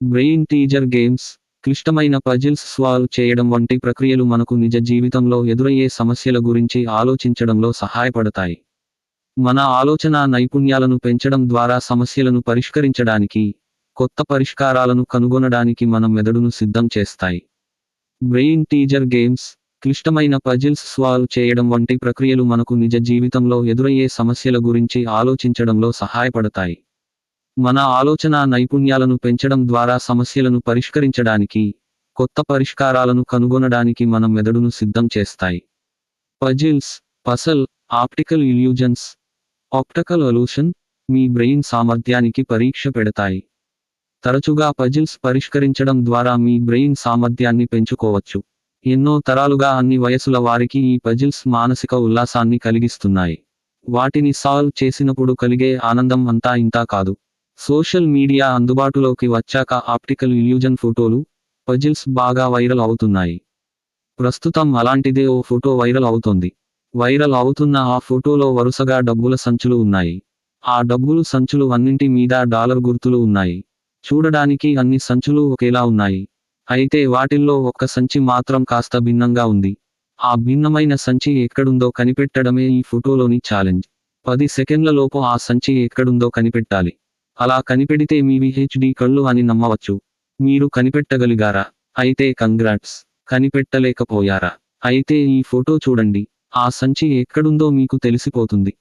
Brain teaser games క్లిష్టమైన puzzles solve చేయడం వంటి ప్రక్రియలు మనకు నిజ జీవితంలో ఎదురయ్యే సమస్యల గురించి ఆలోచించడంలో సహాయపడతాయి. మన ఆలోచనా నైపుణ్యాలను పెంచడం ద్వారా సమస్యలను పరిష్కరించడానికి కొత్త పరిష్కారాలను కనుగొనడానికి మన మెదడును సిద్ధం చేస్తాయి. బ్రెయిన్ టీజర్ గేమ్స్ క్లిష్టమైన పజిల్స్ సాల్వ్ చేయడం వంటి ప్రక్రియలు మనకు నిజ జీవితంలో ఎదురయ్యే సమస్యల గురించి ఆలోచించడంలో సహాయపడతాయి. మన ఆలోచనా నైపుణ్యాలను పెంచడం ద్వారా సమస్యలను పరిష్కరించడానికి కొత్త పరిష్కారాలను కనుగొనడానికి మన మెదడును సిద్ధం చేస్తాయి. పజిల్స్ పసల్ ఆప్టికల్ ఇల్యూజన్స్ ఆప్టికల్ అలూషన్ మీ బ్రెయిన్ సామర్థ్యానికి పరీక్ష పెడతాయి. తరచుగా పజిల్స్ పరిష్కరించడం ద్వారా మీ బ్రెయిన్ సామర్థ్యాన్ని పెంచుకోవచ్చు. ఎన్నో తరాలుగా అన్ని వయసుల వారికి ఈ పజిల్స్ మానసిక ఉల్లాసాన్ని కలిగిస్తున్నాయి. వాటిని సాల్వ్ చేసినప్పుడు కలిగే ఆనందం అంతా ఇంతా కాదు. సోషల్ మీడియా అందుబాటులోకి వచ్చాక ఆప్టికల్ ఇల్యూజన్ ఫోటోలు పజిల్స్ బాగా వైరల్ అవుతున్నాయి. ప్రస్తుతం అలాంటిదే ఓ ఫోటో వైరల్ అవుతోంది. వైరల్ అవుతున్న ఆ ఫోటోలో వరుసగా డబ్బుల సంచులు ఉన్నాయి. ఆ డబ్బులు సంచులు అన్నింటి మీద డాలర్ గుర్తులు ఉన్నాయి. చూడడానికి అన్ని సంచులు ఒకేలా ఉన్నాయి. అయితే వాటిల్లో ఒక్క సంచి మాత్రం కాస్త భిన్నంగా ఉంది. ఆ భిన్నమైన సంచి ఎక్కడుందో కనిపెట్టడమే ఈ ఫోటోలోని ఛాలెంజ్. పది సెకండ్లలోపు ఆ సంచి ఎక్కడుందో కనిపెట్టాలి. అలా కనిపెడితే మీ విహెచ్డి కళ్ళు అని నమ్మవచ్చు. మీరు కనిపెట్టగలిగారా? అయితే కంగ్రాట్స్. కనిపెట్టలేకపోయారా? అయితే ఈ ఫోటో చూడండి. ఆ సంచి ఎక్కడుందో మీకు తెలిసిపోతుంది.